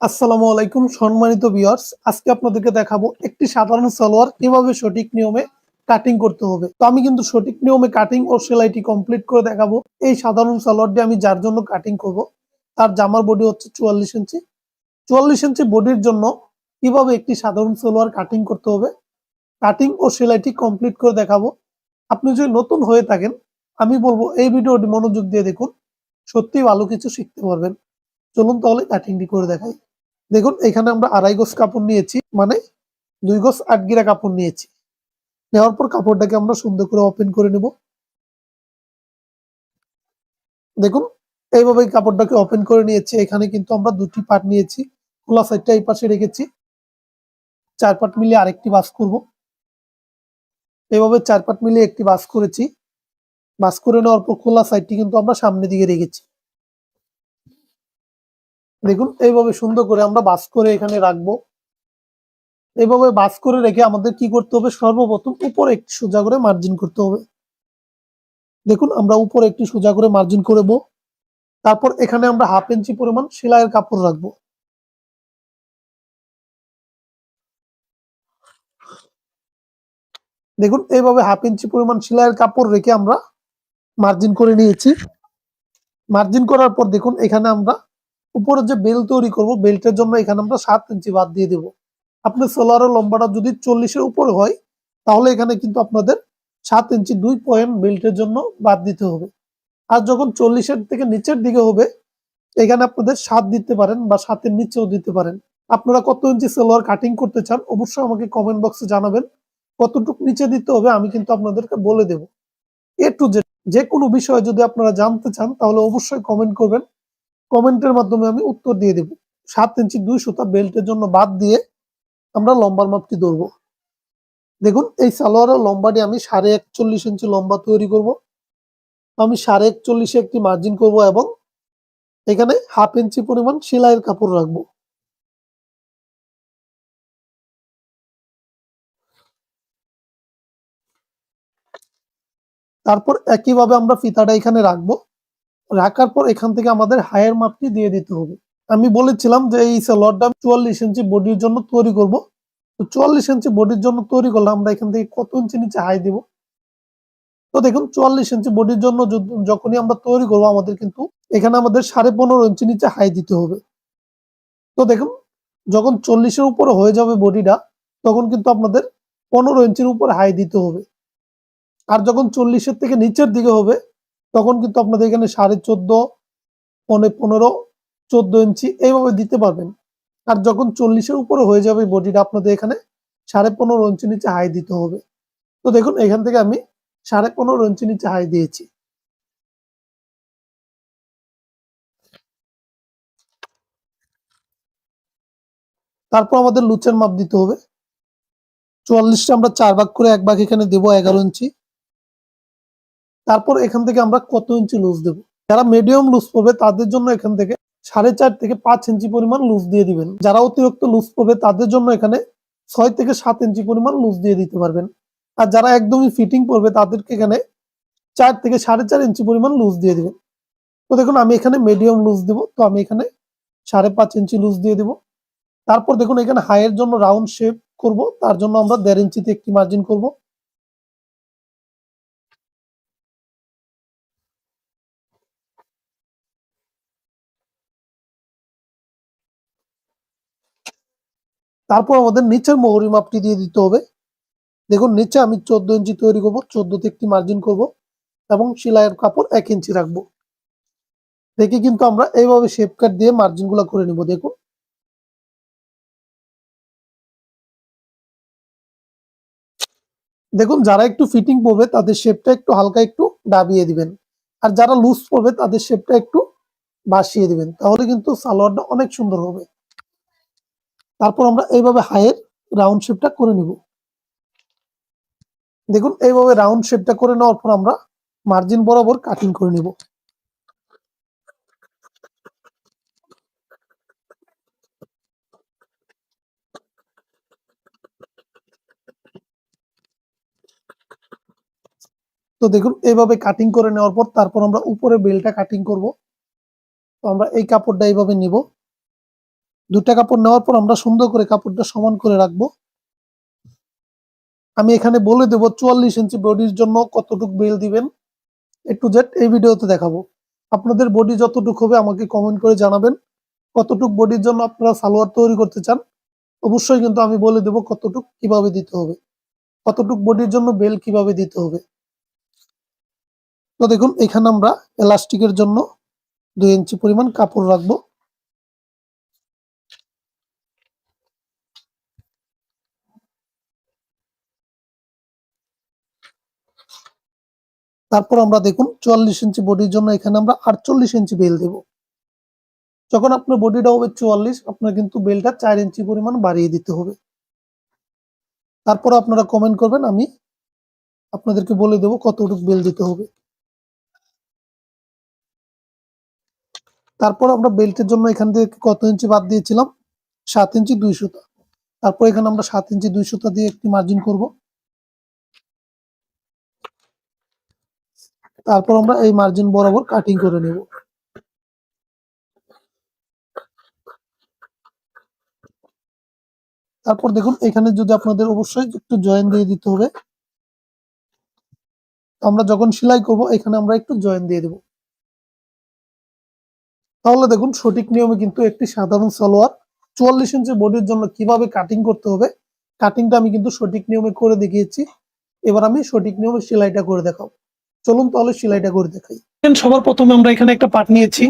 আসসালামু আলাইকুম, সম্মানিত ভিউয়ার্স আজকে আপনাদেরকে দেখাবো একটি সাধারণ সালোয়ার। কীভাবে সঠিক নিয়মে কাটিং করতে হবে। তো আমি কিন্তু সঠিক নিয়মে কাটিং ও সেলাইটি কমপ্লিট করে দেখাবো। এই সাধারণ সালোয়ারটি আমি যার জন্য কাটিং করব, তার জামার বডি হচ্ছে চুয়াল্লিশ ইঞ্চি। চুয়াল্লিশ ইঞ্চি বডির জন্য কীভাবে একটি সাধারণ সালোয়ার কাটিং করতে হবে কাটিং ও সেলাইটি কমপ্লিট করে দেখাবো। আপনি যদি নতুন হয়ে থাকেন, আমি বলব এই ভিডিওটি মনোযোগ দিয়ে দেখুন। সত্যি ভালো কিছু শিখতে পারবেন। চলুন তাহলে কাটিংটি করে দেখাই। দেখুন, এখানে আমরা আড়াই গজ কাপড় নিয়েছি মানে দুই গজ আট গিরা কাপড় নিয়েছি। নেওয়ার পর কাপড়টাকে আমরা সুন্দর করে ওপেন করে নেব। দেখুন এইভাবে কাপড়টাকে ওপেন করে নিয়েছি। এখানে কিন্তু আমরা দুটি পার্ট নিয়েছি, খোলা সাইডটা এই পাশে রেখেছি। চার পাট মিলিয়ে আরেকটি বাস করব। এইভাবে চার পাট মিলিয়ে একটি বাস করেছি। বাস করে নেওয়ার পর খোলা সাইডটি কিন্তু আমরা সামনের দিকে রেখেছি। দেখুন, এইভাবে সুন্দর করে আমরা বাস করে এখানে রাখব। এইভাবে বাস করে রেখে আমাদের কি করতে হবে? সর্বপ্রথম উপরে একটি সোজা করে মার্জিন করতে হবে। দেখুন, আমরা উপরে একটি সোজা করে মার্জিন করব তারপর এখানে আমরা হাফ ইঞ্চি পরিমাণ সেলাইয়ের কাপড় রাখব। দেখুন, এইভাবে হাফ ইঞ্চি পরিমাণ সেলাইয়ের কাপড় রেখে আমরা মার্জিন করে নিয়েছি। মার্জিন করার পর দেখুন, এখানে আমরা উপরে যে বেল তৈরি করব, বেল্টের জন্য এখানে আমরা সাত ইঞ্চি বাদ দিয়ে দেব। আপনার সোলারের লম্বাটা যদি চল্লিশের উপরে হয়, তাহলে এখানে কিন্তু আপনাদের সাত ইঞ্চি দুই পয়েন্ট বেল্টের জন্য বাদ দিতে হবে। আর যখন চল্লিশের থেকে নিচের দিকে হবে, এখানে আপনাদের সাত দিতে পারেন বা সাতের নিচেও দিতে পারেন। আপনারা কত ইঞ্চি সেলোয়ার কাটিং করতে চান, অবশ্যই আমাকে কমেন্ট বক্সে জানাবেন। কতটুকু নিচে দিতে হবে, আমি কিন্তু আপনাদেরকে বলে দেব। এ টু জেড, যে কোনো বিষয়ে যদি আপনারা জানতে চান, তাহলে অবশ্যই কমেন্ট করবেন। কমেন্টের মাধ্যমে আমি উত্তর দিয়ে দেব। সাত ইঞ্চি দুই সুতা বেল্টের জন্য বাদ দিয়ে আমরা লম্বার মাপটি ধরবো। দেখুন, এই সালোয়ারের লম্বাটি আমি সাড়ে একচল্লিশ ইঞ্চি লম্বা তৈরি করব। আমি সাড়ে একচল্লিশে একটি মার্জিন করব এবং এখানে হাফ ইঞ্চি পরিমাণ সেলাইয়ের কাপড় রাখব। তারপর একইভাবে আমরা ফিতাটা এখানে রাখব। রাখার পর এখান থেকে আমাদের হায়ের মাপটি দিয়ে দিতে হবে। আমি বলেছিলাম যে এই সালোয়ারটা চুয়াল্লিশ ইঞ্চি বডির জন্য তৈরি করব। তো চুয়াল্লিশ ইঞ্চি বডির জন্য তৈরি করলে আমরা এখান থেকে কত ইঞ্চি নিচে হাই দিব? তো দেখুন, চুয়াল্লিশ ইঞ্চি বডির জন্য যখনই আমরা তৈরি করব, আমাদের কিন্তু এখানে আমাদের সাড়ে পনেরো ইঞ্চি নিচে হাই দিতে হবে। তো দেখুন, যখন চল্লিশের উপরে হয়ে যাবে বডিটা তখন কিন্তু আপনাদের পনেরো ইঞ্চির উপর হাই দিতে হবে। আর যখন চল্লিশের থেকে নিচের দিকে হবে তখন কিন্তু আপনাদের এখানে সাড়ে চোদ্দ, পনে পনেরো, চোদ্দ ইঞ্চি এইভাবে দিতে পারবেন। আর যখন চল্লিশের উপরে হয়ে যাবে বডিটা, আপনাদের এখানে সাড়ে পনেরো ইঞ্চি নিচে হাই দিতে হবে। তো দেখুন, এখান থেকে আমি সাড়ে পনেরো ইঞ্চি নিচে হাই দিয়েছি। তারপর আমাদের লুচের মাপ দিতে হবে। চুয়াল্লিশটা আমরা চার ভাগ করে এক ভাগ এখানে দেবো, এগারো ইঞ্চি। তারপর এখান থেকে আমরা কত ইঞ্চি লুজ দেবো? যারা মিডিয়াম লুজ পড়বে, তাদের জন্য এখান থেকে সাড়ে চার থেকে পাঁচ ইঞ্চি পরিমাণ লুজ দিয়ে দিবেন। যারা অতিরিক্ত লুজ পড়বে, তাদের জন্য এখানে ছয় থেকে সাত ইঞ্চি পরিমাণ লুজ দিয়ে দিতে পারবেন। আর যারা একদমই ফিটিং পড়বে, তাদেরকে এখানে চার থেকে সাড়ে চার ইঞ্চি পরিমাণ লুজ দিয়ে দিবেন। তো দেখুন, আমি এখানে মিডিয়াম লুজ দিব, তো আমি এখানে সাড়ে পাঁচ ইঞ্চি লুজ দিয়ে দিব। তারপর দেখুন, এখানে হাইয়ের জন্য রাউন্ড শেপ করব, তার জন্য আমরা দেড় ইঞ্চিতে একটি মার্জিন করব। তারপর আমাদের নিচের মোহরি মাপটি দিয়ে দিতে হবে। দেখুন, নিচে আমি চোদ্দ ইঞ্চি তৈরি করব, চোদ্দতে একটি মার্জিন করব এবং সেলাইয়ের কাপড় এক ইঞ্চি রাখব। দেখে কিন্তু আমরা এইভাবে শেপ কাট দিয়ে মার্জিনগুলা করে নিব, দেখুন। দেখুন, যারা একটু ফিটিং পড়বে তাদের শেপটা একটু হালকা একটু ডাবিয়ে দিবেন। আর যারা লুজ পড়বে তাদের শেপটা একটু বাসিয়ে দিবেন। তাহলে কিন্তু সালোয়ারটা অনেক সুন্দর হবে। তারপর আমরা এইভাবে হাইয়ের রাউন্ড শেপটা করে নিব। দেখুন, এইভাবে রাউন্ড শেপটা করে নেওয়ার পর আমরা মার্জিন বরাবর কাটিং করে নিব। তো দেখুন, এইভাবে কাটিং করে নেওয়ার পর তারপর আমরা উপরে বেলটা কাটিং করব। তো আমরা এই কাপড়টা এইভাবে নিব। দুটা কাপড় নেওয়ার পর আমরা সুন্দর করে কাপড়টা সমান করে রাখব। আমি এখানে বলে দেব চুয়াল্লিশ ইঞ্চি বডির জন্য কতটুক বেল দিবেন। একটু জেড এই ভিডিওতে দেখাবো। আপনাদের বডি যতটুক হবে আমাকে কমেন্ট করে জানাবেন। কতটুক বডির জন্য আপনারা সালোয়ার তৈরি করতে চান, অবশ্যই কিন্তু আমি বলে দেব কতটুক কীভাবে দিতে হবে। কতটুক বডির জন্য বেল কীভাবে দিতে হবে। তো দেখুন, এখানে আমরা এলাস্টিকের জন্য দুই ইঞ্চি পরিমাণ কাপড় রাখব। তারপর আমরা দেখুন চুয়াল্লিশ ইঞ্চি বডির জন্য এখানে আমরা আটচল্লিশ ইঞ্চি বেল দেব। যখন আপনার বডিটা হবে চুয়াল্লিশ, আপনার কিন্তু বেলটা চার ইঞ্চি পরিমাণ বাড়িয়ে দিতে হবে। তারপর আপনারা কমেন্ট করবেন, আমি আপনাদেরকে বলে দেব কতটুকু বেল দিতে হবে। তারপর আমরা বেল্টের জন্য এখান থেকে কত ইঞ্চি বাদ দিয়েছিলাম? সাত ইঞ্চি দুই সুতা। তারপর এখানে আমরা সাত ইঞ্চি দুই সুতা দিয়ে একটি মার্জিন করব। তারপর আমরা এই মার্জিন বরাবর কাটিং করে নেব। তারপর দেখুন, এখানে যদি আপনাদের অবশ্যই একটু জয়েন দিয়ে দিতে হবে, আমরা যখন সেলাই করব, এখানে আমরা একটু জয়েন দিয়ে দেব। তাহলে দেখুন, সঠিক নিয়মে কিন্তু একটি সাধারণ সালোয়ার চুয়াল্লিশ ইঞ্চি বডির জন্য কীভাবে কাটিং করতে হবে কাটিংটা আমি কিন্তু সঠিক নিয়মে করে দেখিয়েছি। এবার আমি সঠিক নিয়মে সেলাইটা করে দেখাবো। চলুন তাহলে সেলাইটা করে দেখাই। সবার প্রথমে আমরা এখানে একটা পাট নিয়েছি।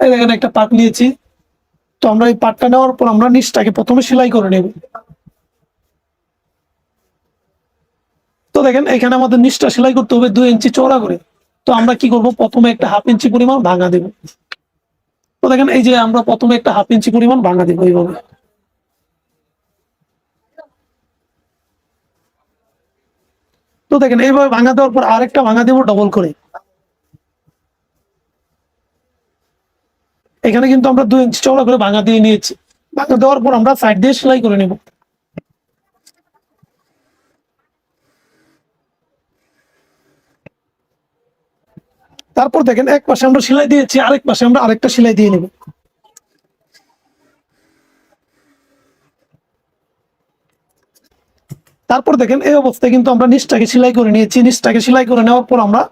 এখানে একটা পাট নিয়েছি। তো আমরা এই পাটটা নেওয়ার পর আমরা নিচটাকে প্রথমে সেলাই করে নেব। তো দেখেন, এখানে আমাদের নিচটা সেলাই করতে হবে দুই ইঞ্চি চওড়া করে। তো আমরা কি করব? প্রথমে একটা হাফ ইঞ্চি পরিমাণ ভাঙা দেব। তো দেখেন, এই যে আমরা প্রথমে একটা হাফ ইঞ্চি পরিমাণ ভাঙা দেবো এইভাবে। তো দেখেন, এইভাবে ভাঙা দেওয়ার পর আরেকটা ভাঙা দেবো ডবল করে। এখানে কিন্তু আমরা দুই ইঞ্চি চওড়া করে ভাঙা দিয়ে নিয়েছি। ভাঙা দেওয়ার পর আমরা সাইড দিয়ে সেলাই করে নেব। তারপর দেখেন, এক পাশে আমরা সেলাই দিয়েছি, আরেক পাশে আমরা আরেকটা সেলাই দিয়ে নেব। তারপর দেখেন এই অবস্থায় কিন্তু আমরা নিচটাকে সেলাই করে নিয়েছি, নিচটাকে সেলাই করে নেওয়ার পর আমরা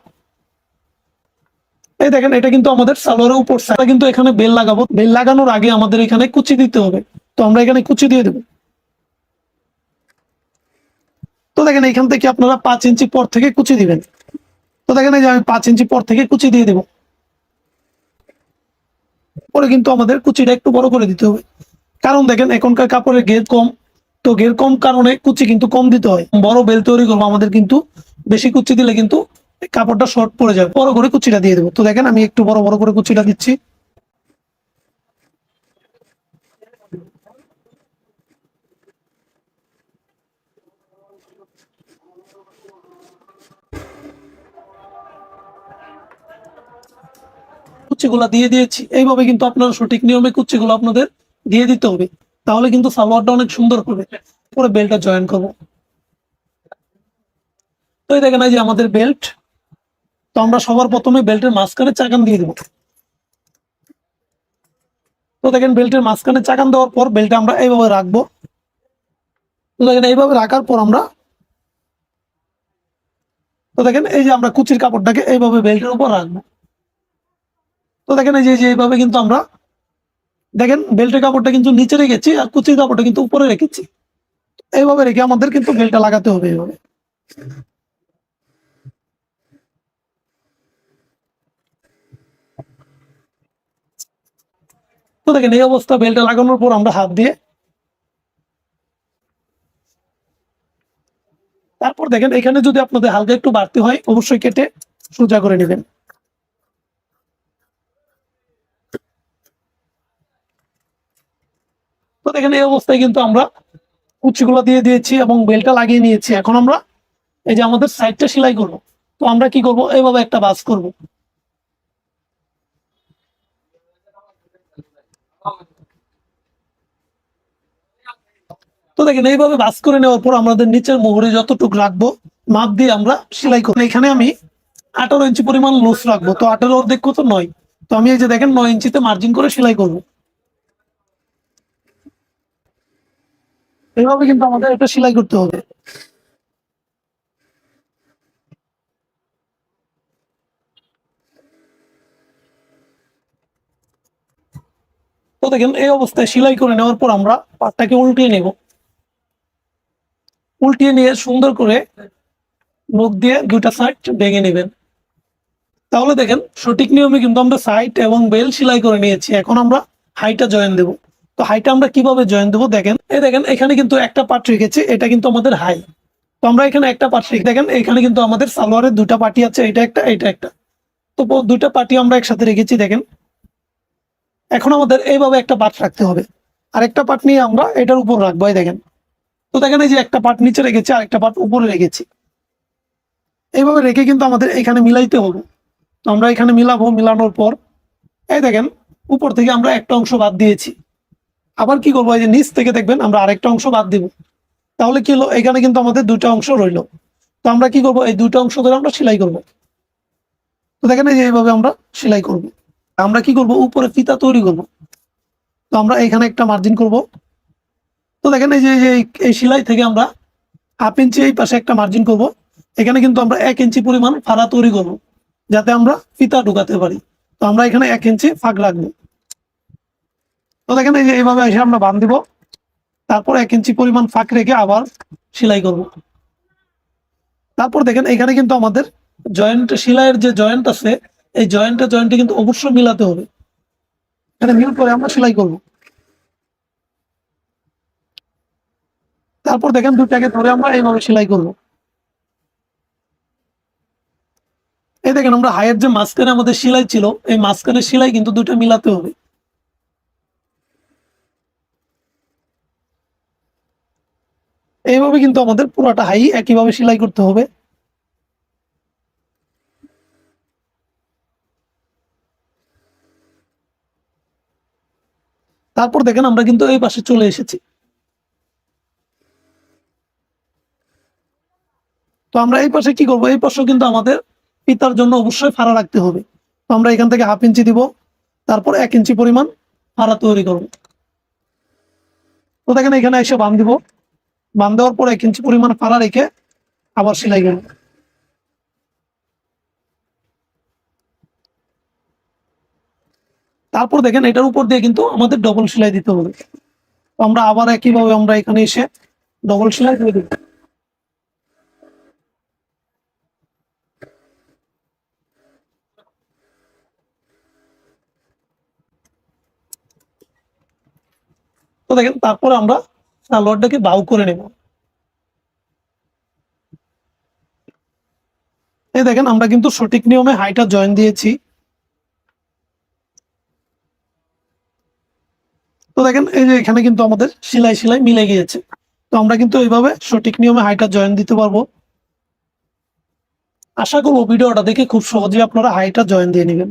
এই দেখেন, এটা কিন্তু আমাদের সালোয়ারের উপর কিন্তু এখানে বেল লাগাবো। বেল লাগানোর আগে আমাদের এখানে কুচি দিতে হবে। তো আমরা এখানে কুচি দিয়ে দেবো। তো দেখেন এখান থেকে আপনারা পাঁচ ইঞ্চি পর থেকে কুচি দিবেন। তো দেখেন, এই যে আমি পাঁচ ইঞ্চি পর থেকে কুচি দিয়ে দেবো। পরে কিন্তু আমাদের কুচিটা একটু বড় করে দিতে হবে। কারণ দেখেন, এখনকার কাপড়ের ঘের কম। তো ঘের কম কারণে কুচি কিন্তু কম দিতে হয়। বড় বেল তৈরি করব, আমাদের কিন্তু বেশি কুচি দিলে কিন্তু কাপড়টা শর্ট পড়ে যাবে। বড় করে কুচিটা দিয়ে দেবো। তো দেখেন, আমি একটু বড় বড় করে কুচিটা দিচ্ছি। কুচিগুলা দিয়ে দিয়েছি। এইভাবে কিন্তু আপনারা সঠিক নিয়মে কুচিগুলো আপনাদের দিয়ে দিতে হবে। তাহলে কিন্তু সালোয়ারটা অনেক সুন্দর হবে। পরে বেল্টটা জয়েন করব। তো এই দেখেন যে আমাদের বেল্ট। তো আমরা সবার প্রথমে বেল্টের মাঝখানে চাকান দিয়ে দেবো। তো দেখেন বেল্টের মাঝখানে চাকান দেওয়ার পর বেল্টটা আমরা এইভাবে রাখব। তো দেখেন এইভাবে রাখার পর আমরা তো দেখেন এই যে আমরা কুচির কাপড়টাকে এইভাবে বেল্টের উপর রাখব। তো দেখেন এই যে এইভাবে কিন্তু আমরা দেখেন, বেল্টের কাপড়টা কিন্তু নিচে রেখেছি আর কুচির কাপড়টা কিন্তু উপরে রেখেছি। এইভাবে রেখে আমাদের কিন্তু বেল্টটা লাগাতে হবে এইভাবে। তো দেখেন, এই অবস্থা বেল্টটা লাগানোর পর আমরা হাত দিয়ে তারপর দেখেন, এখানে যদি আপনাদের হালকা একটু বাড়তি হয়, অবশ্যই কেটে সোজা করে নেবেন। তো দেখেন এই অবস্থায় কিন্তু আমরা কুচিগুলো দিয়ে দিয়েছি এবং বেলটা লাগিয়ে নিয়েছি। এখন আমরা এই যে আমাদের সাইডটা সেলাই করব। তো আমরা কি করব? এইভাবে একটা বাস করব। তো দেখেন, এইভাবে বাস করে নেওয়ার পর আমাদের নিচের মোহরে যতটুকু রাখব, মাপ দিয়ে আমরা সেলাই করব। এখানে আমি আঠারো ইঞ্চি পরিমাণ লুজ রাখব। তো আঠারো অর্ধেক কত? নয়। তো আমি এই যে দেখেন, নয় ইঞ্চিতে মার্জিন করে সেলাই করব। এইভাবে কিন্তু আমাদের এটা সেলাই করতে হবে। তো দেখেন, এই অবস্থায় সেলাই করে নেওয়ার পর আমরা পাটটাকে উল্টিয়ে নেব। উল্টিয়ে নিয়ে সুন্দর করে মুখ দিয়ে দুইটা সাইড ভেঙে নেবেন। তাহলে দেখেন, সঠিক নিয়মে কিন্তু আমরা সাইড এবং বেল সেলাই করে নিয়েছি। এখন আমরা হাইটা জয়েন দেব। তো হাইটা আমরা কীভাবে জয়েন দেবো? দেখেন, এই দেখেন, এখানে কিন্তু একটা পার্ট রেখেছি, এটা কিন্তু আমাদের হাই তো আমরা এখানে একটা পার্ট রেখে, দেখেন, এখানে কিন্তু আমাদের সালোয়ারের দুটা পার্টি আছে, এটা একটা এটা একটা। তো দুটা পার্টি আমরা একসাথে রেখেছি, দেখেন। এখন আমাদের এইভাবে একটা পার্ট রাখতে হবে। আরেকটা পার্ট নিয়ে আমরা এটার উপর রাখব, এই দেখেন। তো দেখেন, এই যে একটা পার্ট নিচে রেখেছি, আরেকটা পার্ট উপরে রেখেছি। এইভাবে রেখে কিন্তু আমাদের এখানে মিলাইতে হবে। তো আমরা এখানে মিলাবো, মিলানোর পর, এই দেখেন, উপর থেকে আমরা একটা অংশ বাদ দিয়েছি। আবার কি করব? এই যে নিচ থেকে দেখবেন আমরা আরেকটা অংশ বাদ দিব। তাহলে কি হলো? এখানে কিন্তু আমাদের দুটো অংশ রইল। তো আমরা কি করব? এই দুটো অংশ ধরে আমরা সেলাই করব। তো দেখেন এই যে এইভাবে আমরা সেলাই করব। আমরা কি করব? উপরে ফিতা তৈরি করব। তো আমরা এখানে একটা মার্জিন করব। তো দেখেন এই যে, এই সেলাই থেকে আমরা হাফ ইঞ্চি এই পাশে একটা মার্জিন করব। এখানে কিন্তু আমরা এক ইঞ্চি পরিমাণ ফাড়া তৈরি করব, যাতে আমরা ফিতা ঢুকাতে পারি। তো আমরা এখানে এক ইঞ্চি ফাঁক রাখব। তো দেখেন, এই যে এইভাবে এসে আমরা বাঁধ দিব। তারপর এক ইঞ্চি পরিমাণ ফাঁক রেখে আবার সেলাই করব। তারপর দেখেন, এখানে কিন্তু আমাদের জয়েন্ট, সেলাইয়ের যে জয়েন্ট আছে, এই জয়েন্টে জয়েন্টে কিন্তু অবশ্যই মিলাতে হবে। এখানে মিল করে আমরা সেলাই করব। তারপর দেখেন দুটাকে ধরে আমরা এইভাবে সেলাই করব। এই দেখেন, আমরা হায়ের যে মাঝখানে আমাদের সেলাই ছিল, এই মাঝখানে সেলাই কিন্তু দুটো মিলাতে হবে। এইভাবে কিন্তু আমাদের পুরোটা হাই একইভাবে সেলাই করতে হবে। তারপর দেখেন আমরা কিন্তু এই পাশে চলে এসেছি। তো আমরা এই পাশে কি করব? এই পাশেও কিন্তু আমাদের পিতার জন্য অবশ্যই ফাড়া রাখতে হবে। তো আমরা এখান থেকে হাফ ইঞ্চি দিব, তারপর এক ইঞ্চি পরিমাণ ফাড়া তৈরি করব। তো দেখেন এখানে এসে বান দিব। বান দেওয়ার পর এক ইঞ্চি পরিমাণ ফাড়া রেখে আবার সেলাই করব। তারপর দেখেন এটার উপর দিয়ে কিন্তু আমাদের ডবল সেলাই দিতে হবে। আমরা আবার একইভাবে আমরা এখানে এসে ডবল সেলাই দিয়ে দেবো তো দেখেন তারপরে আমরা সালোয়ারটাকে বাউ করে নেব। এই দেখেন, আমরা কিন্তু সঠিক নিয়মে হাইটা জয়েন দিয়েছি। তো দেখেন, এই যে এখানে কিন্তু আমাদের সেলাই সেলাই মিলে গিয়েছে। তো আমরা কিন্তু এইভাবে সঠিক নিয়মে হাইটা জয়েন দিতে পারব। আশা করব ভিডিওটা দেখে খুব সহজেই আপনারা হাইটা জয়েন দিয়ে নেবেন।